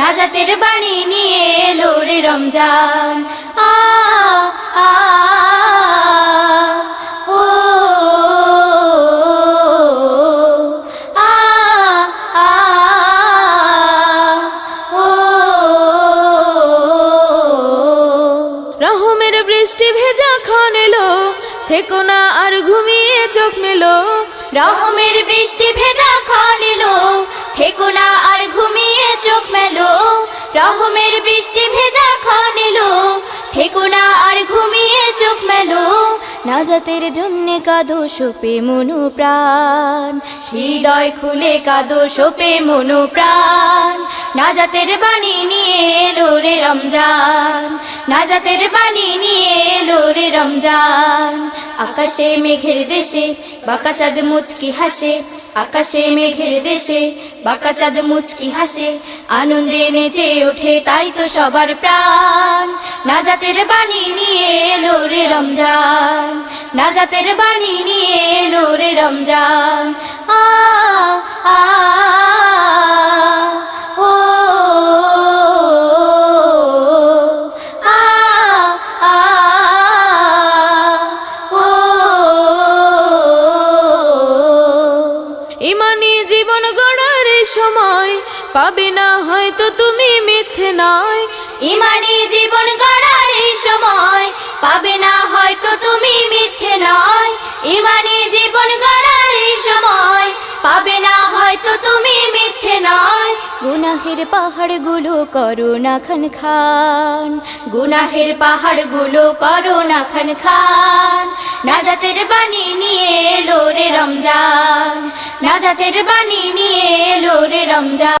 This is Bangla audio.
না জাতের বাণী নিয়ে এলো রে রমজান। আ আ রহমের বৃষ্টি ভেজা ক্ষণ এলো, থেকো না আর ঘুমিয়ে চোখ মেলো। রহমের বৃষ্টি ভেজা ক্ষণ রহমের বৃষ্টি ভেজা ক্ষণ এলো। থেকো না আর ঘুমিয়ে চোখ মেলো। নাজাতের জন্যে কাঁদো সোপে মনু প্রাণ। হৃদয় খুলে কাঁদো সোপে মনু প্রাণ। নাজাতের বাণী নিয়ে এলো রে রমজান। নাজাতের বাণী নিয়ে এলো রে রমজান। আকাশে মেঘের দেশে বাঁকা চাঁদ মুচকি হাসে। আকাশে মেঘের দেশে বাঁকা চাঁদ মুচকি হাসে। আনন্দে নেচে ওঠে তাই তো সবার প্রাণ। নাজাতের বাণী নিয়ে এলো রে রমজান। নাজাতের বাণী নিয়ে এলো রে রমজান। আ আ ইমানি জীবন গড়ার সময়, পাবে না হয়তো তুমি মিথ্যে নয়। ইমানি জীবন গড়ার সময়, পাবে না হয়তো তুমি মিথ্যে নয়। ইমানি জীবন গড়ার সময়, পাবে না হয়তো তুমি মিথ্যে নয়। গুনাহের পাহাড়গুলো করো না খান খান, গুনাহের পাহাড়গুলো করো না খান খান। নাজাতের বাণী নিয়ে এলো রে রমজান। নাজাতের বাণী নিয়ে এলো রে রমজান।